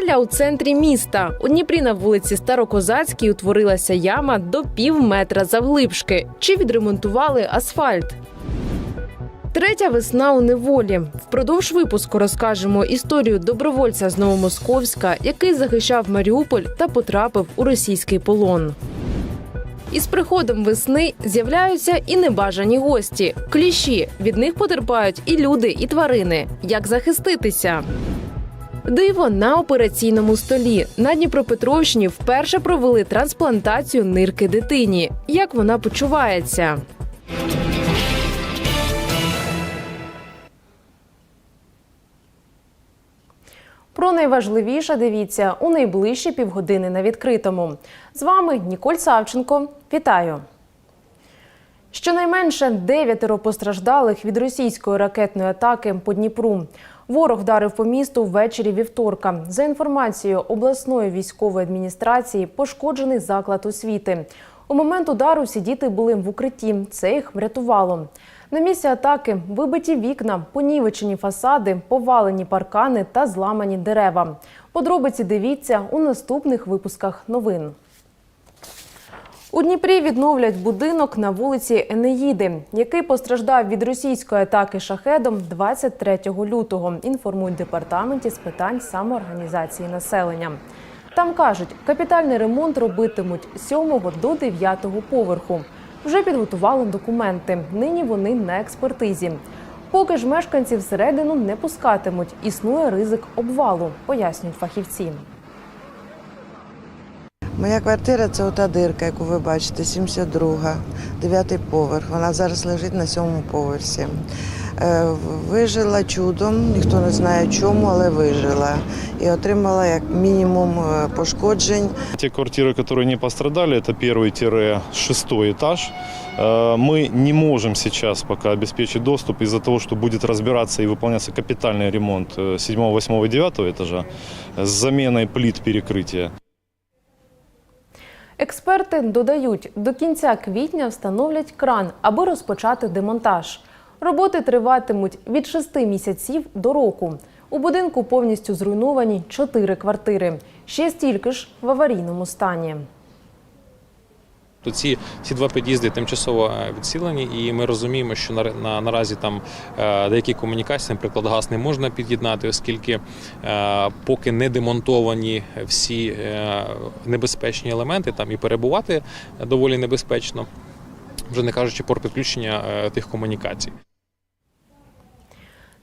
Будівля у центрі міста. У Дніпрі на вулиці Старокозацькій утворилася яма до пів метра завглибшки. Чи відремонтували асфальт? Третя весна у неволі. Впродовж випуску розкажемо історію добровольця з Новомосковська, який захищав Маріуполь та потрапив у російський полон. Із приходом весни з'являються і небажані гості. Кліщі від них потерпають і люди, і тварини. Як захиститися? Диво на операційному столі на Дніпропетровщині вперше провели трансплантацію нирки дитині. Як вона почувається? Про найважливіше дивіться у найближчі півгодини на відкритому. З вами Ніколь Савченко. Вітаю! Щонайменше дев'ятеро постраждалих від російської ракетної атаки по Дніпру. Ворог вдарив по місту ввечері вівторка. За інформацією обласної військової адміністрації, пошкоджений заклад освіти. У момент удару всі діти були в укритті. Це їх врятувало. На місці атаки вибиті вікна, понівечені фасади, повалені паркани та зламані дерева. Подробиці дивіться у наступних випусках новин. У Дніпрі відновлять будинок на вулиці Енеїди, який постраждав від російської атаки шахедом 23 лютого. Інформують департаменті з питань самоорганізації населення. Там кажуть, капітальний ремонт робитимуть з 7 до 9 поверху. Вже підготували документи. Нині вони на експертизі. Поки ж мешканців всередину не пускатимуть. Існує ризик обвалу, пояснюють фахівці. Моя квартира це ота дирка, яку ви бачите, 72, дев'ятий поверх. Вона зараз лежить на сьомому поверсі. Е, Вижила чудом, ніхто не знає чому, але вижила. І отримала як мінімум е, пошкоджень. Те квартиры, которые не пострадали, это первый-шестой этаж. Э, Мы не можем сейчас пока обеспечить доступ из-за того, что будет разбираться и выполняться капитальный ремонт 7, 8 и 9 этажа с заменой плит перекрытия. Експерти додають, до кінця квітня встановлять кран, аби розпочати демонтаж. Роботи триватимуть від 6 місяців до року. У будинку повністю зруйновані 4 квартири. Ще стільки ж в аварійному стані. То ці, ці два під'їзди тимчасово е, відсілені, і ми розуміємо, що на, на, наразі там е, деякі комунікації, наприклад, газ не можна під'єднати, оскільки е, поки не демонтовані всі е, небезпечні елементи, там і перебувати доволі небезпечно, вже не кажучи про підключення е, тих комунікацій.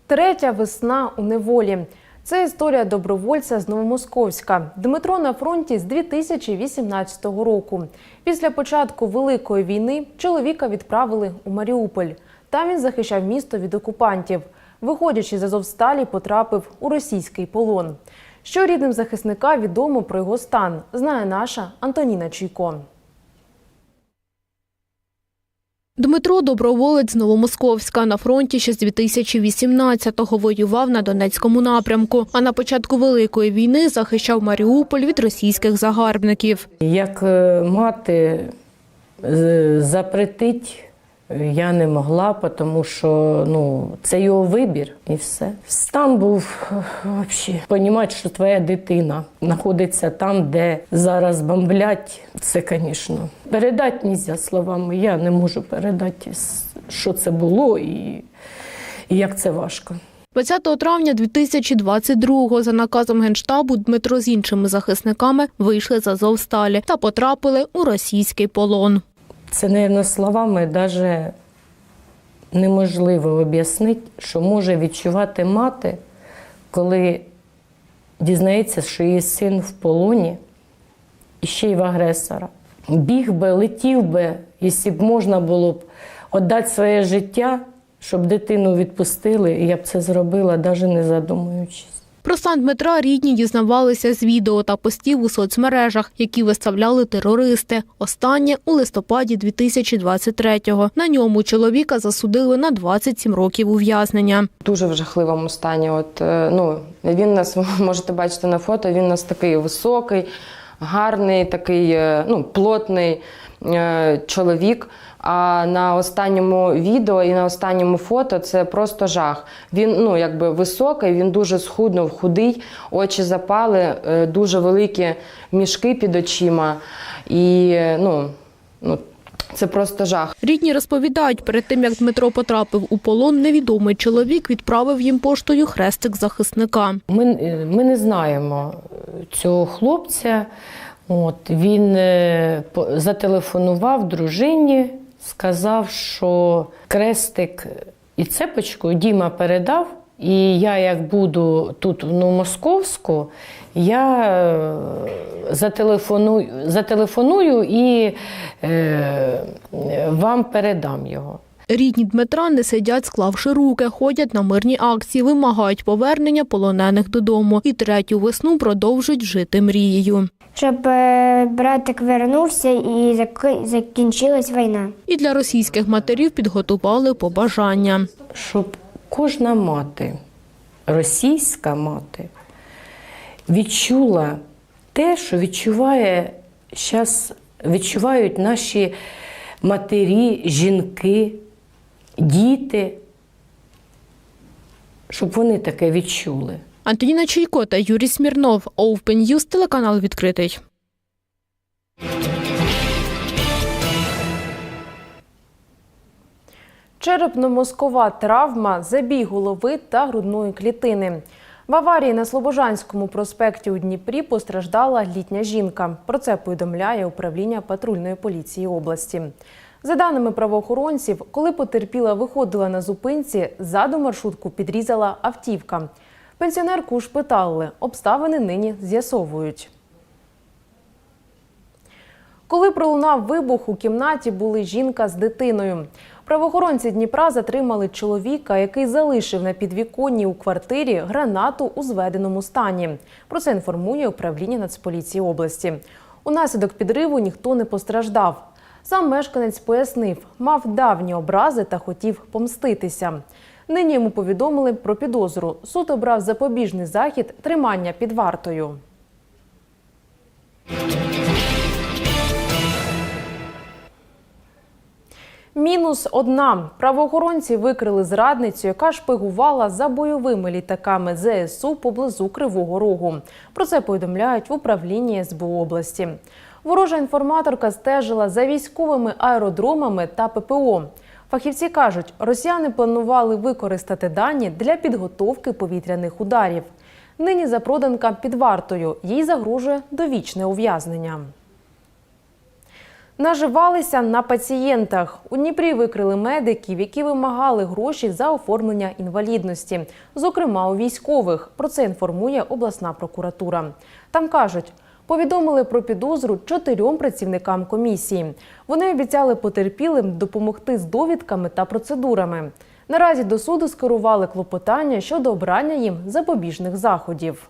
Третя весна у неволі. Це історія добровольця з Новомосковська. Дмитро на фронті з 2018 року. Після початку Великої війни чоловіка відправили у Маріуполь. Там він захищав місто від окупантів. Виходячи з Азовсталі, потрапив у російський полон. Що рідним захисника відомо про його стан, знає наша Антоніна Чуйко. Дмитро доброволець з Новомосковська на фронті ще з 2018-го воював на Донецькому напрямку. А на початку великої війни захищав Маріуполь від російських загарбників. Як е, мати запретить я не могла, тому що ну, це його вибір і все. Стан був взагалі. Понімати, що твоя дитина знаходиться там, де зараз бомблять, це, звісно, передати не можна словами. Я не можу передати, що це було і, і як це важко. 20 травня 2022-го за наказом Генштабу Дмитро з іншими захисниками вийшли з Азовсталі та потрапили у російський полон. Це, мабуть, словами навіть неможливо об'яснити, що може відчувати мати, коли дізнається, що її син в полоні і ще й в агресора. Біг би, летів би, якщо б можна було б віддати своє життя, щоб дитину відпустили, і я б це зробила, навіть не задумуючись. Про стан Дмитра рідні дізнавалися з відео та постів у соцмережах, які виставляли терористи. Останнє у листопаді 2023-го. На ньому чоловіка засудили на 27 років ув'язнення. дуже в жахливому стані. От, е, ну, він нас можете бачити на фото, він нас такий високий, гарний такий е, ну, плотний е, чоловік. А на останньому відео і на останньому фото це просто жах. Він ну, якби високий, він дуже схуднув, худий, очі запали, е, дуже великі мішки під очима. І ну, ну, це просто жах. Рідні розповідають, перед тим як Дмитро потрапив у полон, невідомий чоловік відправив їм поштою хрестик захисника. Ми, е, ми не знаємо цього хлопця. От, він е, зателефонував дружині, сказав, що крестик і цепочку Діма передав. І я, як буду тут ну, московську, я е, зателефоную, зателефоную і е, вам передам його. Рідні Дмитра не сидять, склавши руки, ходять на мирні акції, вимагають повернення полонених додому і третю весну продовжують жити мрією. щоб е, братик вернувся і закінчилась війна. І для російських матерів підготували побажання. щоб кожна мати, російська мати, відчула те, що відчуває щас, відчувають наші матері, жінки, діти, щоб вони таке відчули. Антоніна Чайко та Юрій Смірнов. Open News, телеканал відкритий. Черепно-мозкова травма, забій голови та грудної клітини. В аварії на Слобожанському проспекті у Дніпрі постраждала літня жінка. Про це повідомляє управління патрульної поліції області. За даними правоохоронців, коли потерпіла виходила на зупинці, ззаду маршрутку підрізала автівка. Пенсіонерку ушпиталили. Обставини нині з'ясовують. Коли пролунав вибух, у кімнаті були жінка з дитиною. Правоохоронці Дніпра затримали чоловіка, який залишив на підвіконні у квартирі гранату у зведеному стані. Про це інформує управління Нацполіції області. Унаслідок підриву ніхто не постраждав. Сам мешканець пояснив, мав давні образи та хотів помститися. Нині йому повідомили про підозру. Суд обрав запобіжний захід тримання під вартою. Мінус одна. Правоохоронці викрили зрадницю, яка шпигувала за бойовими літаками ЗСУ поблизу Кривого Рогу. Про це повідомляють в управлінні СБУ області. Ворожа інформаторка стежила за військовими аеродромами та ППО. Фахівці кажуть, росіяни планували використати дані для підготовки повітряних ударів. Нині запроданка під вартою. Їй загрожує довічне ув'язнення. Наживалися на пацієнтах. У Дніпрі викрили медиків, які вимагали гроші за оформлення інвалідності, зокрема у військових. Про це інформує обласна прокуратура. Там кажуть, повідомили про підозру чотирьом працівникам комісії. Вони обіцяли потерпілим допомогти з довідками та процедурами. Наразі до суду скерували клопотання щодо обрання їм запобіжних заходів.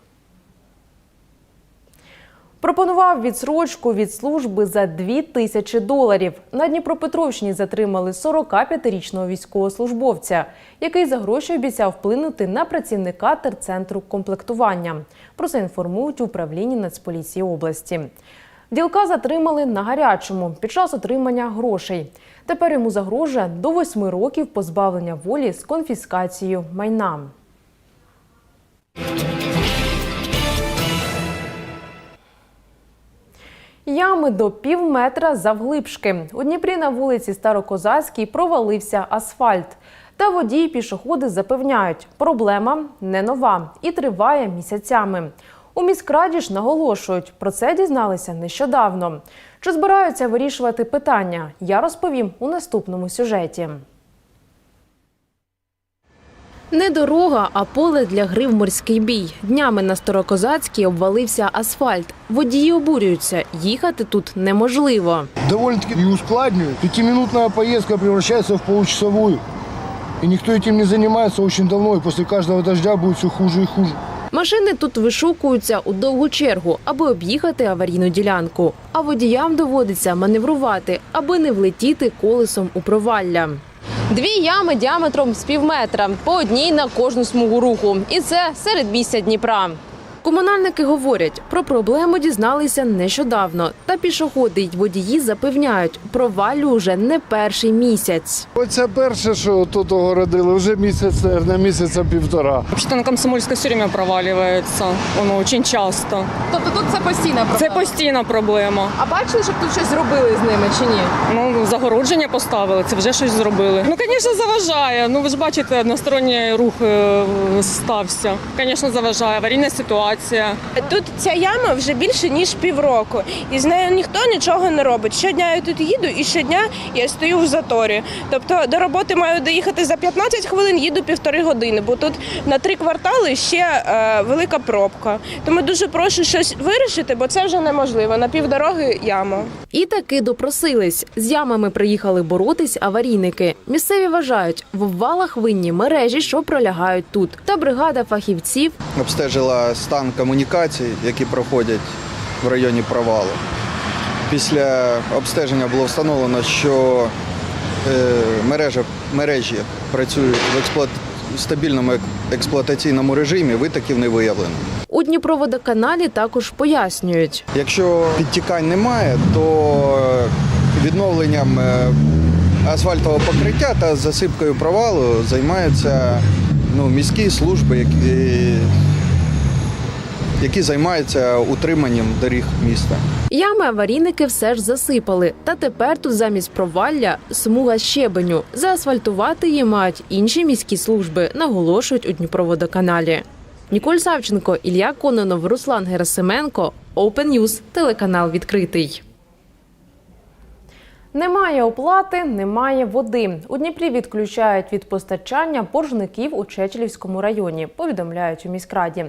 Пропонував відсрочку від служби за 2 тисячі доларів. На Дніпропетровщині затримали 45-річного військовослужбовця, який за гроші обіцяв вплинути на працівника терцентру комплектування. Про це інформують управлінні Нацполіції області. Ділка затримали на гарячому під час отримання грошей. Тепер йому загрожує до 8 років позбавлення волі з конфіскацією майна. Ями до пів метра завглибшки. У Дніпрі на вулиці Старокозацькій провалився асфальт. Та водії пішоходи запевняють, проблема не нова і триває місяцями. У міськраді ж наголошують, про це дізналися нещодавно. Чи збираються вирішувати питання? Я розповім у наступному сюжеті. Не дорога, а поле для гри в морський бій. Днями на Старокозацькій обвалився асфальт. Водії обурюються. Їхати тут неможливо. довольно-таки и ускладнивает. Пятиминутная поездка превращается в получасовую. И никто этим не занимается очень давно, и после каждого дождя будет все хуже и хуже. Машини тут вишукуються у довгу чергу, аби об'їхати аварійну ділянку. А водіям доводиться маневрувати, аби не влетіти колесом у провалля. Дві ями діаметром з пів метра, по одній на кожну смугу руху. І це серед місця Дніпра. Комунальники говорять, про проблему дізналися нещодавно. Та пішоходи й водії запевняють, провалю вже не перший місяць. Оце перше, що тут огородили, вже місяць, на місяця півтора. Вообще-то на Комсомольской все время проваливается. Воно очень часто. Тобто тут це постійна Це постійна проблема. А бачили, щоб тут щось зробили з ними чи ні? Ну, загородження поставили, це вже щось зробили. Ну, звісно, заважає. Ну, ви ж бачите, односторонній рух е, стався. Звісно, заважає. Аварійна ситуація. Тут ця яма вже більше ніж півроку, і з нею ніхто нічого не робить. Щодня я тут їду, і щодня я стою в заторі. Тобто до роботи маю доїхати за 15 хвилин, їду півтори години, бо тут на три квартали ще е, велика пробка. Тому дуже прошу щось вирішити, бо це вже неможливо. На півдороги яма. І таки допросились. З ямами приїхали боротись аварійники. Місцеві вважають, в обвалах винні мережі, що пролягають тут. Та бригада фахівців обстежила стан комунікацій, які проходять в районі провалу. Після обстеження було встановлено, що е, мережа, мережі працюють в експлуат... стабільному експлуатаційному режимі, витоків не виявлено. у Дніпроводоканалі також пояснюють. Якщо підтікань немає, то відновленням е, асфальтового покриття та засипкою провалу займаються ну, міські служби, які, які займаються утриманням доріг міста. Ями аварійники все ж засипали. Та тепер тут замість провалля смуга щебеню. Заасфальтувати її мають інші міські служби, наголошують у Дніпроводоканалі. Ніколь Савченко, Ілля Кононов, Руслан Герасименко, Open News, телеканал відкритий. Немає оплати, немає води. У Дніпрі відключають від постачання боржників у Чечелівському районі, повідомляють у міськраді.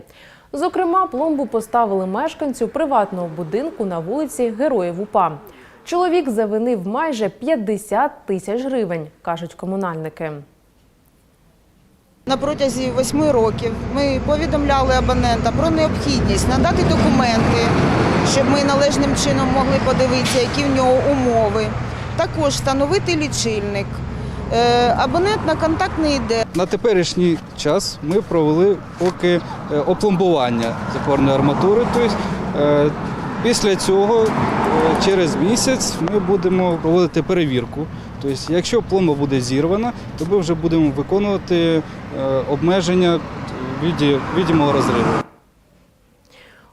Зокрема, пломбу поставили мешканцю приватного будинку на вулиці Героїв УПА. Чоловік завинив майже 50 тисяч гривень, кажуть комунальники. На протязі восьми років ми повідомляли абонента про необхідність надати документи, щоб ми належним чином могли подивитися, які в нього умови. Також встановити лічильник. Е, Абонент на контакт не йде. На теперішній час ми провели поки е, опломбування запорної арматури. Тобто, е, після цього, через місяць, ми будемо проводити перевірку. Тобто, якщо пломба буде зірвана, то ми вже будемо виконувати обмеження відімого розриву.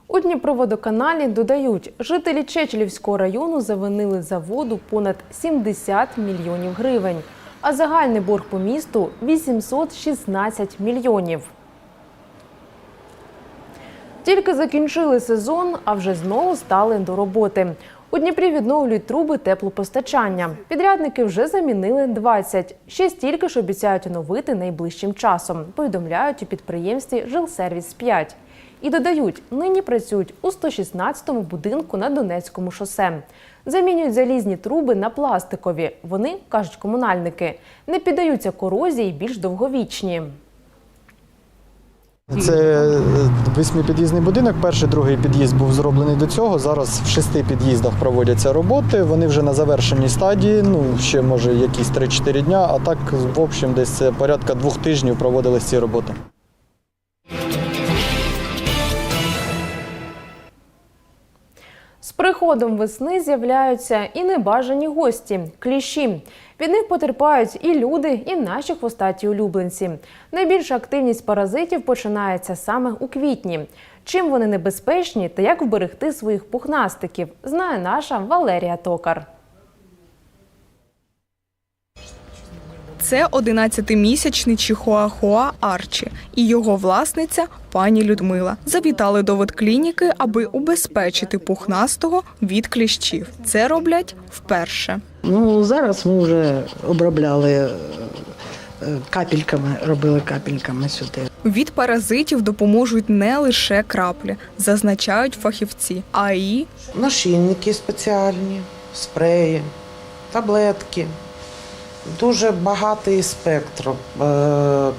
У Дніпроводоканалі додають, жителі Чечелівського району завинили за воду понад 70 мільйонів гривень, а загальний борг по місту 816 мільйонів. Тільки закінчили сезон, а вже знову стали до роботи. У Дніпрі відновлюють труби теплопостачання. Підрядники вже замінили 20. Ще стільки ж обіцяють оновити найближчим часом. Повідомляють у підприємстві Жилсервіс 5 І додають, нині працюють у 116-му будинку на Донецькому шосе. Замінюють залізні труби на пластикові. Вони, кажуть комунальники, не піддаються корозії, більш довговічні. Це е, восьмипід'їзний будинок. Перший, другий під'їзд був зроблений до цього. Зараз в шести під'їздах проводяться роботи. Вони вже на завершеній стадії. Ну ще може якісь 3-4 дня. А так, в общем, десь порядка двох тижнів проводились ці роботи. Приходом весни з'являються і небажані гості кліщі. Від них потерпають і люди, і наші хвостаті улюбленці. Найбільша активність паразитів починається саме у квітні. Чим вони небезпечні та як вберегти своїх пухнастиків, знає наша Валерія Токар. Це 11-місячний чихуахуа Арчі і його власниця пані Людмила. Завітали до ветклініки, аби убезпечити пухнастого від кліщів. Це роблять вперше. Ну зараз ми вже обробляли е, капельками, робили капельками сюди. Від паразитів допоможуть не лише краплі, зазначають фахівці, а й Нашийники спеціальні, спреї, таблетки. Дуже багатий спектр е,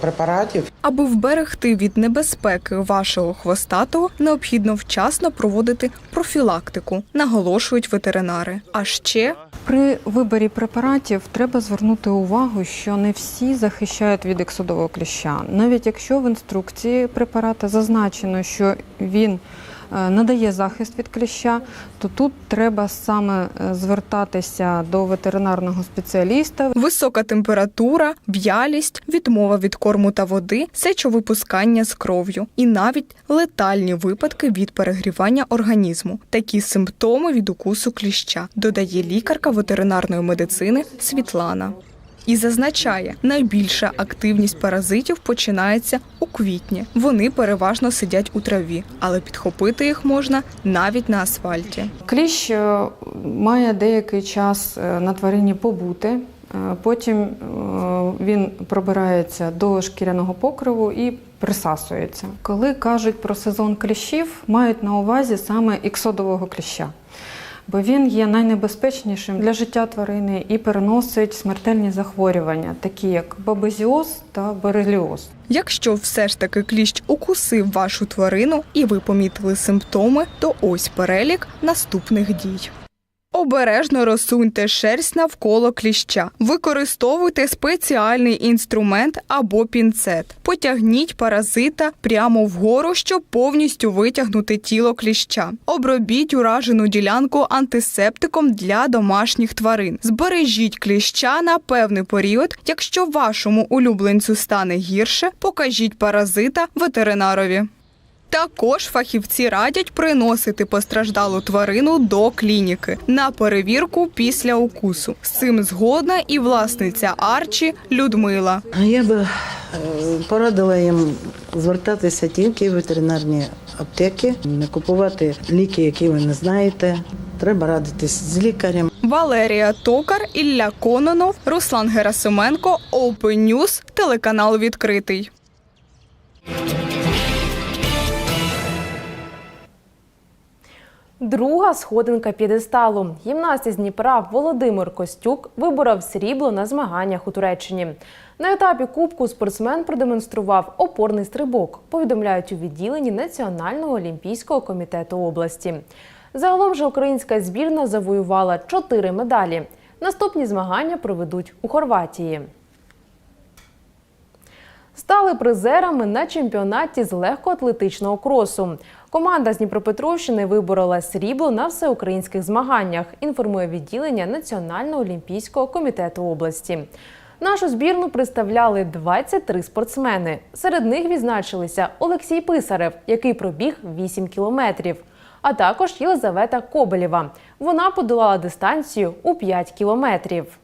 препаратів. Аби вберегти від небезпеки вашого хвостатого, необхідно вчасно проводити профілактику, наголошують ветеринари. А ще При виборі препаратів треба звернути увагу, що не всі захищають від ексодового кліща. Навіть якщо в інструкції препарата зазначено, що він надає захист від кліща, то тут треба саме е, звертатися до ветеринарного спеціаліста. висока температура, в'ялість, відмова від корму та води, сечовипускання з кров'ю і навіть летальні випадки від перегрівання організму. Такі симптоми від укусу кліща, додає лікарка ветеринарної медицини Світлана. І зазначає, найбільша активність паразитів починається у квітні. Вони переважно сидять у траві, але підхопити їх можна навіть на асфальті. Кліщ е, має деякий час е, на тварині побути. е, Потім він пробирається до шкіряного покриву і присасується. Коли кажуть про сезон кліщів, мають на увазі саме іксодового кліща. Бо він є найнебезпечнішим для життя тварини і переносить смертельні захворювання, такі як бабезіоз та бореліоз. Якщо все ж таки кліщ укусив вашу тварину і ви помітили симптоми, то ось перелік наступних дій. Обережно розсуньте шерсть навколо кліща. Використовуйте спеціальний інструмент або пінцет. Потягніть паразита прямо вгору, щоб повністю витягнути тіло кліща. Обробіть уражену ділянку антисептиком для домашніх тварин. Збережіть кліща на певний період. Якщо вашому улюбленцю стане гірше, покажіть паразита ветеринарові. Також фахівці радять приносити постраждалу тварину до клініки на перевірку після укусу. З цим згодна і власниця Арчі Людмила. Я би е, порадила їм звертатися тільки в ветеринарні аптеки, не купувати ліки, які ви не знаєте. Треба радитись з лікарем. Валерія Токар, Ілля Кононов, Руслан Герасименко, Open News, телеканал відкритий. Друга сходинка п'єдесталу. Гімнаст із Дніпра Володимир Костюк виборов срібло на змаганнях у Туреччині. На етапі кубку спортсмен продемонстрував опорний стрибок, повідомляють у відділенні Національного олімпійського комітету області. Загалом же українська збірна завоювала чотири медалі. Наступні змагання проведуть у Хорватії. Стали призерами на чемпіонаті з легкоатлетичного кросу. Команда з Дніпропетровщини виборола срібло на всеукраїнських змаганнях, інформує відділення Національного олімпійського комітету області. Нашу збірну представляли 23 спортсмени. Серед них відзначилися Олексій Писарев, який пробіг 8 кілометрів, а також Єлизавета Кобелєва. Вона подолала дистанцію у 5 кілометрів.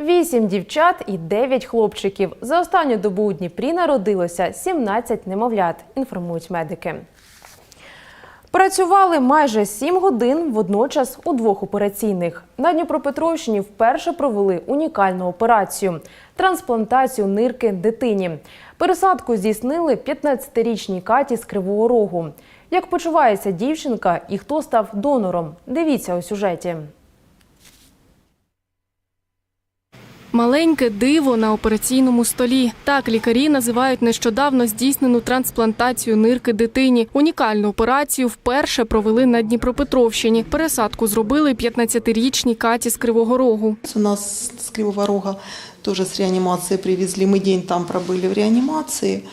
Вісім дівчат і дев'ять хлопчиків. За останню добу у Дніпрі народилося 17 немовлят, інформують медики. Працювали майже 7 годин водночас у двох операційних. На Дніпропетровщині вперше провели унікальну операцію трансплантацію нирки дитині. Пересадку здійснили 15-річній Каті з Кривого Рогу. Як почувається дівчинка і хто став донором? Дивіться у сюжеті. Маленьке диво на операційному столі. Так лікарі називають нещодавно здійснену трансплантацію нирки дитині. Унікальну операцію вперше провели на Дніпропетровщині. Пересадку зробили 15-річній Каті з Кривого Рогу. У нас с Кривого Рога тоже с реанимации привезли. Мы день там пробыли в реанимации.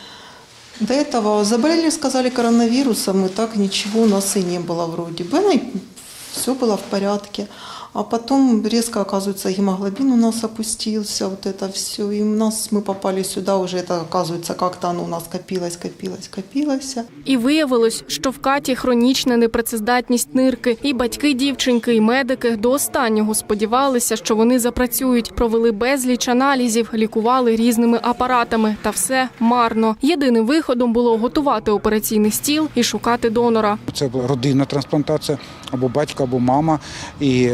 До этого заболели, сказали, коронавирусом, и так ничего у нас и не было вроде бы. Ну, и все было в порядке. А потом резко, оказывается, гемоглобин у нас опустился, вот это все. И у нас мы попали сюда, уже это, оказывается, как-то оно у нас копилось, копилось, копилось. І виявилось, що в Каті хронічна непрацездатність нирки. І батьки дівчинки, і медики до останнього сподівалися, що вони запрацюють. Провели безліч аналізів, лікували різними апаратами. Та все марно. Єдиним виходом було готувати операційний стіл і шукати донора. Це була родинна трансплантація або батько, або мама. І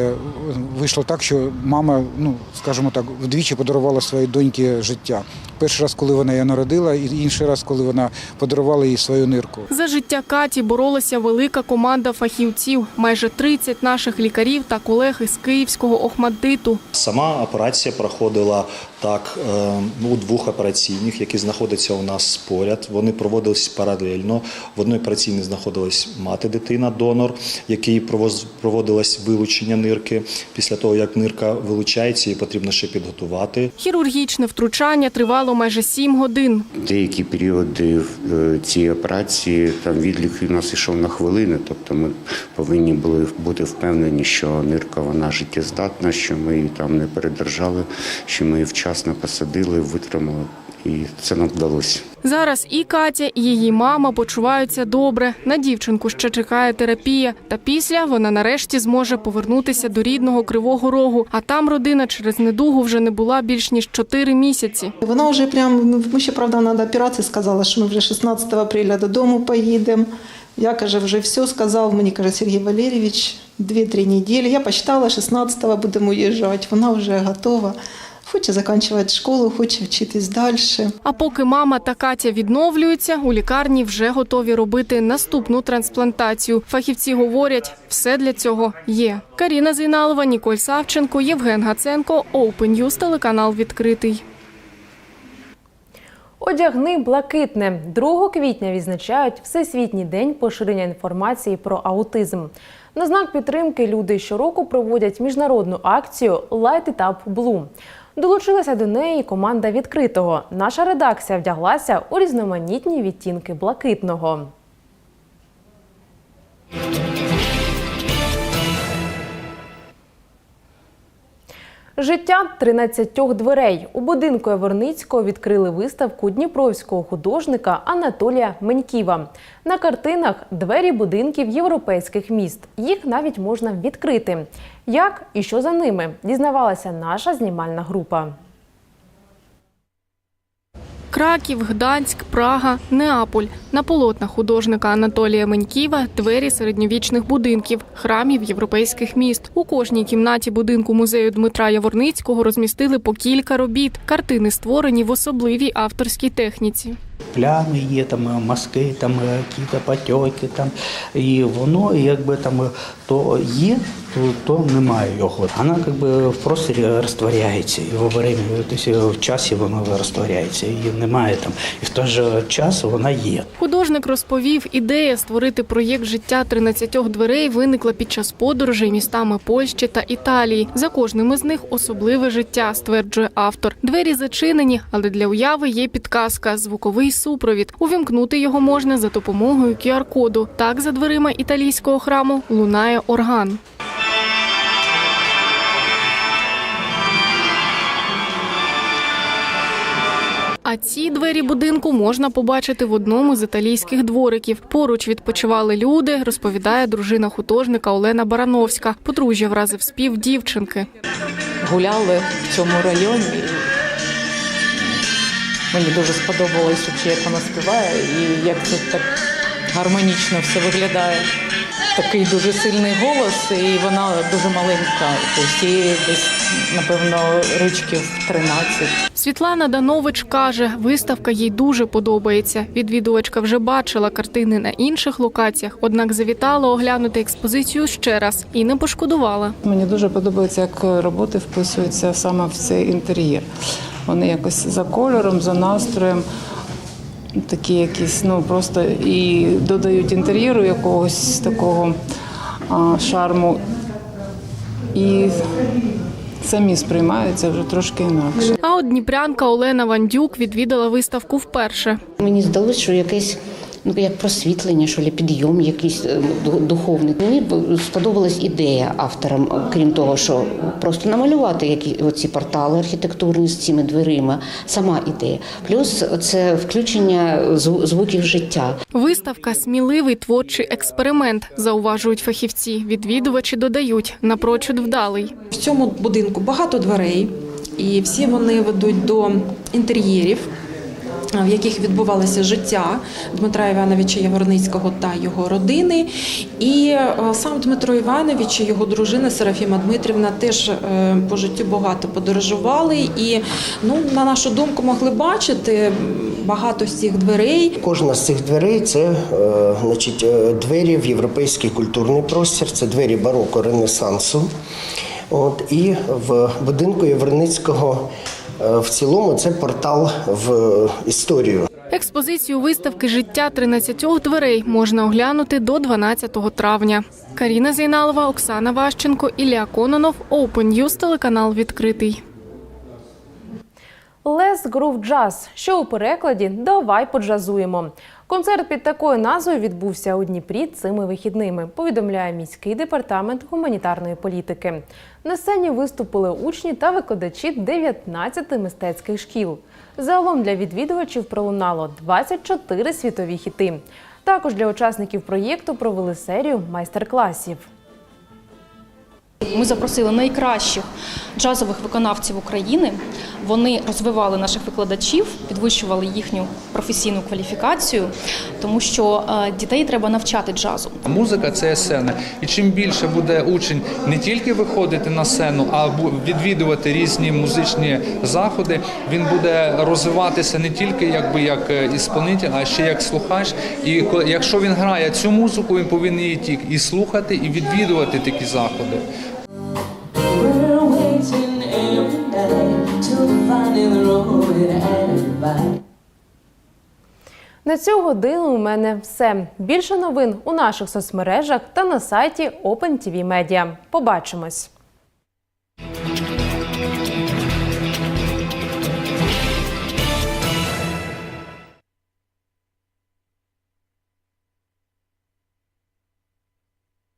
вийшло так, що мама, ну скажімо так, вдвічі подарувала своїй доньці життя. Перший раз, коли вона її народила, і інший раз, коли вона подарувала їй свою нирку. За життя Каті боролася велика команда фахівців, майже 30 наших лікарів та колег із київського Охмаддиту. Сама операція проходила так е, у двох операційних, які знаходяться у нас поряд. Вони проводились паралельно. В одній операційній знаходилась мати дитина, донор, який проводилось вилучення нирки. Після того, як нирка вилучається, її потрібно ще підготувати. Хірургічне втручання тривало майже 7 годин. Деякі періоди в е, операції там відлік у нас йшов на хвилини, тобто ми повинні були бути впевнені, що нирка вона життєздатна, що ми її там не передержали, що ми її вчасно посадили, витримали, і це нам вдалося. Зараз і Катя, і її мама почуваються добре. На дівчинку ще чекає терапія. Та після вона нарешті зможе повернутися до рідного Кривого Рогу. А там родина через недугу вже не була більш ніж 4 місяці. Вона вже прям, ну, ми ще, правда, на операції сказала, що ми вже 16 апреля додому поїдемо. Я, каже, вже все сказав мені, каже, Сергій Валерійович, 2-3 неділі. Я почитала, 16-го будемо уїжджати. Вона вже готова. Хоче закінчувати школу, хоче вчитись далі. А поки мама та Катя відновлюються, у лікарні вже готові робити наступну трансплантацію. Фахівці говорять, все для цього є. Каріна Зейналова, Ніколь Савченко, Євген Гаценко, Open News, телеканал відкритий. Одягни блакитне. 2 квітня відзначають Всесвітній день поширення інформації про аутизм. На знак підтримки люди щороку проводять міжнародну акцію Light It Up Blue. Долучилася до неї команда відкритого. Наша редакція вдяглася у різноманітні відтінки блакитного. Життя 13 дверей у будинку Яворницького відкрили виставку дніпровського художника Анатолія Меньківа. На картинах двері будинків європейських міст. Їх навіть можна відкрити. Як і що за ними дізнавалася наша знімальна група. Краків, Гданськ, Прага, Неаполь. На полотна художника Анатолія Меньківа двері середньовічних будинків, храмів європейських міст. У кожній кімнаті будинку музею Дмитра Яворницького розмістили по кілька робіт. Картини створені в особливій авторській техніці. Плями є, там е, мазки, там е, потьоки, там, і воно якби там е, то є, то, то немає його. Вона якби в просторі розтворяється, і во время, тобто в часі воно розтворяється, її немає там. І в той же час вона є. Художник розповів, ідея створити проєкт життя 13 дверей виникла під час подорожей містами Польщі та Італії. За кожним із них особливе життя, стверджує автор. Двері зачинені, але для уяви є підказка звуковий супровід. Увімкнути його можна за допомогою QR-коду. Так за дверима італійського храму лунає орган. А ці двері будинку можна побачити в одному з італійських двориків. Поруч відпочивали люди, розповідає дружина художника Олена Барановська. Подружжя вразив спів дівчинки. гуляли в цьому районі. Мені дуже сподобалось, вообще, як вона співає і як це так гармонічно все виглядає. Такий дуже сильний голос, і вона дуже маленька. Тобто їй десь, напевно, ручків 13. Світлана Данович каже, виставка їй дуже подобається. Відвідувачка вже бачила картини на інших локаціях, однак завітала оглянути експозицію ще раз і не пошкодувала. Мені дуже подобається, як роботи вписуються саме в цей інтер'єр. Вони якось за кольором, за настроєм, такі якісь, ну просто і додають інтер'єру якогось такого а, шарму. І самі сприймаються вже трошки інакше. А от дніпрянка Олена Вандюк відвідала виставку вперше. Мені здалося, що якесь ну як просвітлення, що ли, підйом якийсь е, ду- духовний. Мені б сподобалась ідея авторам, крім того, що просто намалювати які оці портали архітектурні з цими дверима. Сама ідея. Плюс це включення звуків життя. Виставка сміливий творчий експеримент, зауважують фахівці. Відвідувачі додають напрочуд вдалий. В цьому будинку багато дверей, і всі вони ведуть до інтер'єрів. В яких відбувалося життя Дмитра Івановича Яворницького та його родини. І е, сам Дмитро Іванович і його дружина Серафіма Дмитрівна теж е, по життю багато подорожували і, ну, на нашу думку, могли бачити багато з цих дверей. Кожна з цих дверей це е, значить, е, двері в європейський культурний простір, це двері бароко Ренесансу. От, і в будинку Яворницького е, в цілому це портал в історію. Експозицію виставки Життя 13 дверей можна оглянути до 12 травня. Каріна Зейналова, Оксана Ващенко, Ілля Кононов, Open News, телеканал відкритий. Let's Groove Jazz, що у перекладі Давай поджазуємо. Концерт під такою назвою відбувся у Дніпрі цими вихідними. Повідомляє міський департамент гуманітарної політики. На сцені виступили учні та викладачі 19 мистецьких шкіл. Загалом для відвідувачів пролунало 24 світові хіти. Також для учасників проєкту провели серію майстер-класів. Ми запросили найкращих джазових виконавців України. Вони розвивали наших викладачів, підвищували їхню професійну кваліфікацію, тому що е, дітей треба навчати джазу. Музика це сцена. І чим більше буде учень не тільки виходити на сцену, а відвідувати різні музичні заходи, він буде розвиватися не тільки якби як е, ісполнитель, а ще як слухач. І якщо він грає цю музику, він повинен її і слухати, і відвідувати такі заходи. На цю годину у мене все. Більше новин у наших соцмережах та на сайті OpenTV Media. Побачимось!